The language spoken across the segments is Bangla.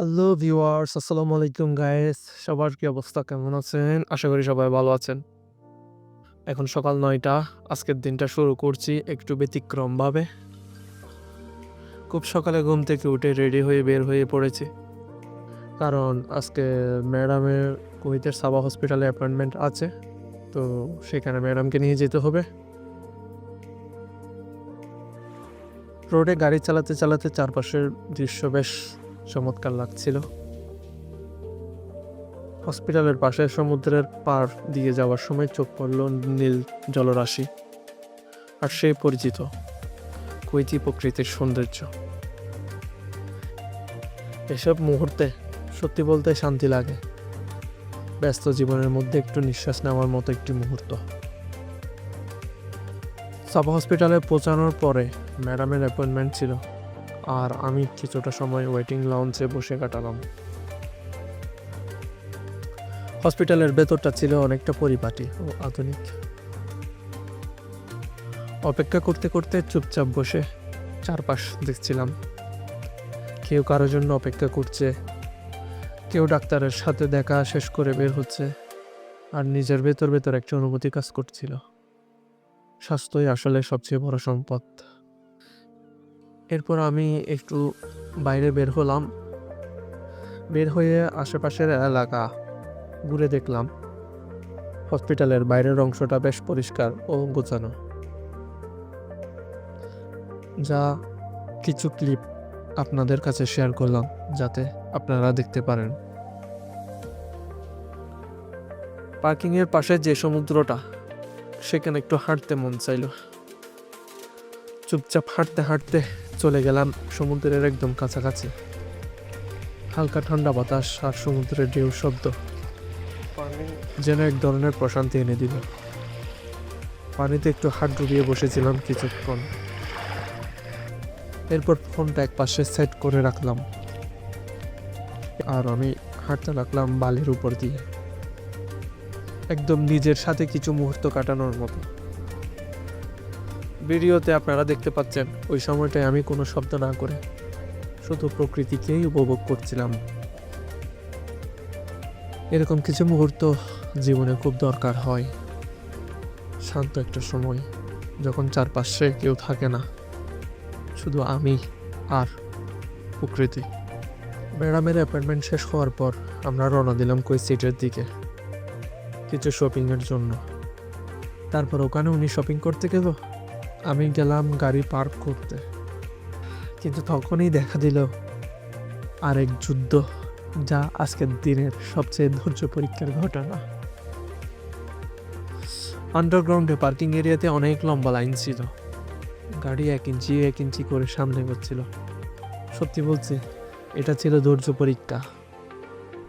হ্যালো ভিউয়ার্স আসসালামু আলাইকুম গাইস সবার কি অবস্থা? কেমন আছেন? আশা করি সবাই ভালো আছেন। এখন সকাল নয়টা। আজকের দিনটা শুরু করছি একটু ব্যতিক্রমভাবে। খুব সকালে ঘুম থেকে উঠে রেডি হয়ে বের হয়ে পড়েছি। কারণ আজকে ম্যাডামের কুয়েতের সাবা হসপিটালে অ্যাপয়েন্টমেন্ট আছে। তো সেখানে ম্যাডামকে নিয়ে যেতে হবে। রোডে গাড়ি চালাতে চালাতে চারপাশের দৃশ্য বেশ চমৎকার লাগছিল। হসপিটালের পাশে সমুদ্রের পার দিয়ে যাওয়ার সময় চোখ পড়ল নীল জলরাশি। আর সে পরিচিত। কুইতি প্রকৃতির সৌন্দর্য। এসব মুহূর্তে সত্যি বলতে শান্তি লাগে। ব্যস্ত জীবনের মধ্যে একটু নিঃশ্বাস নেওয়ার মতো একটি মুহূর্ত। সাবা হসপিটালে পৌঁছানোর পরে ম্যাডামের অ্যাপয়েন্টমেন্ট ছিল। আর আমি কিছুটা সময় ওয়েটিং লাউঞ্জে বসে কাটালাম। হসপিটালের ভেতরটা ছিল অনেকটা পরিপাটি ও আধুনিক। অপেক্ষা করতে করতে চুপচাপ বসে চারপাশ দেখছিলাম। কেউ কারোর জন্য অপেক্ষা করছে। কেউ ডাক্তারের সাথে দেখা শেষ করে বের হচ্ছে আর নিজের ভেতর ভেতর একটা অনুভূতি কাজ করছিল। স্বাস্থ্যই আসলে সবচেয়ে বড় সম্পদ। এরপর আমি একটু বাইরে বের হলাম। বের হয়ে আশেপাশের এলাকা ঘুরে দেখলাম। হসপিটালের বাইরের অংশটা বেশ পরিষ্কার ও গোছানো। যা কিছু ক্লিপ আপনাদের কাছে শেয়ার করলাম, যাতে আপনারা দেখতে পারেন। পার্কিংয়ের পাশে যে সমুদ্রটা, সেখানে একটু হাঁটতে মন চাইলো। চুপচাপ হাঁটতে হাঁটতে চলে গেলাম সমুদ্রের একদম কাছাকাছি। হালকা ঠান্ডা বাতাস আর সমুদ্রের ঢেউ শব্দ। যেন এক ধরনের প্রশান্তি এনে দিল। পানিতে একটু হাত ডুবিয়ে বসেছিলাম কিছুক্ষণ। এরপর ফোনটা এক পাশে সেট করে রাখলাম। আর আমি হাঁটতে লাগলাম বালির উপর দিয়ে। একদম নিজের সাথে কিছু মুহূর্ত কাটানোর মতো। ভিডিওতে আপনারা দেখতে পাচ্ছেন, ওই সময়টায় আমি কোনো শব্দ না করে শুধু প্রকৃতিকেই উপভোগ করছিলাম। এরকম কিছু মুহূর্ত জীবনে খুব দরকার হয়। শান্ত একটা সময়, যখন চারপাশে কেউ থাকে না। শুধু আমি আর প্রকৃতি। ম্যাডামের অ্যাপয়েন্টমেন্ট শেষ হওয়ার পর আমরা রওনা দিলাম কই সিটের দিকে, কিছু শপিংয়ের জন্য। তারপর ওখানে উনি শপিং করতে গেল। আমি গেলাম গাড়ি পার্ক করতে। কিন্তু তখনই দেখা দিল আরেক যুদ্ধ, যা আজকের দিনের সবচেয়ে ধৈর্য পরীক্ষার ঘটনা। আন্ডারগ্রাউন্ডে পার্কিং এরিয়াতে অনেক লম্বা লাইন ছিল। গাড়ি এক ইঞ্চি এক ইঞ্চি করে সামনে করছিল সত্যি বলছি এটা ছিল ধৈর্য পরীক্ষা।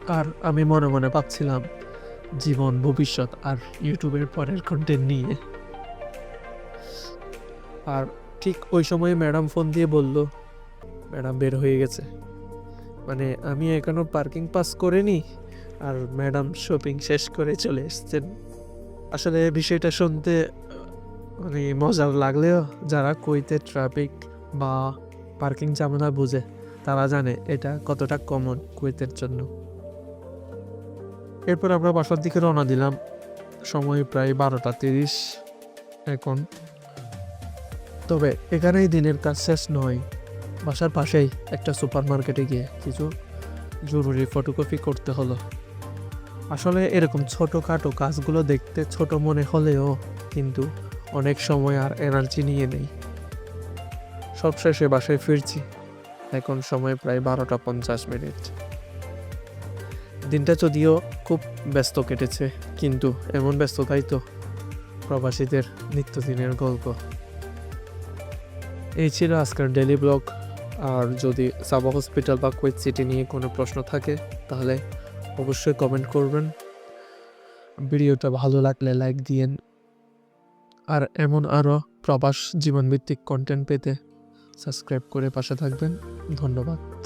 আর আমি মনে মনে ভাবছিলাম, জীবন, ভবিষ্যৎ আর ইউটিউবের পরের কন্টেন্ট নিয়ে। আর ঠিক ওই সময় ম্যাডাম ফোন দিয়ে বলল, ম্যাডাম বের হয়ে গেছে। মানে আমি এখনও পার্কিং পাস করিনি আর ম্যাডাম শপিং শেষ করে চলে এসছেন। আসলে বিষয়টা শুনতে মানে মজার লাগলেও যারা কুইতে ট্রাফিক বা পার্কিং ঝামেলা বুঝে, তারা জানে এটা কতটা কমন কুয়েতের জন্য। এরপর আমরা বাসার দিকে রওনা দিলাম। সময় প্রায় বারোটা তিরিশ। এখন তবে এখানেই দিনের কাজ শেষ নয়। বাসার পাশেই একটা সুপার মার্কেটে গিয়ে কিছু জরুরি ফটোকপি করতে হলো। আসলে এরকম ছোটোখাটো কাজগুলো দেখতে ছোট মনে হলেও কিন্তু অনেক সময় আর এনার্জি নিয়ে নেই। সবশেষে বাসায় ফিরছি। এখন সময় প্রায় বারোটা পঞ্চাশ মিনিট। দিনটা যদিও খুব ব্যস্ত কেটেছে, কিন্তু এমন ব্যস্ততাই তো প্রবাসীদের নিত্যদিনের গল্প। এই ছিল আজকের ডেলি ব্লগ আর যদি সাবা হসপিটাল বা কুয়েত সিটি নিয়ে কোনো প্রশ্ন থাকে, তাহলে অবশ্যই কমেন্ট করবেন। ভিডিওটা ভালো লাগলে লাইক দিয়েন। আর এমন আরও প্রবাস জীবনভিত্তিক কন্টেন্ট পেতে সাবস্ক্রাইব করে পাশে থাকবেন। ধন্যবাদ।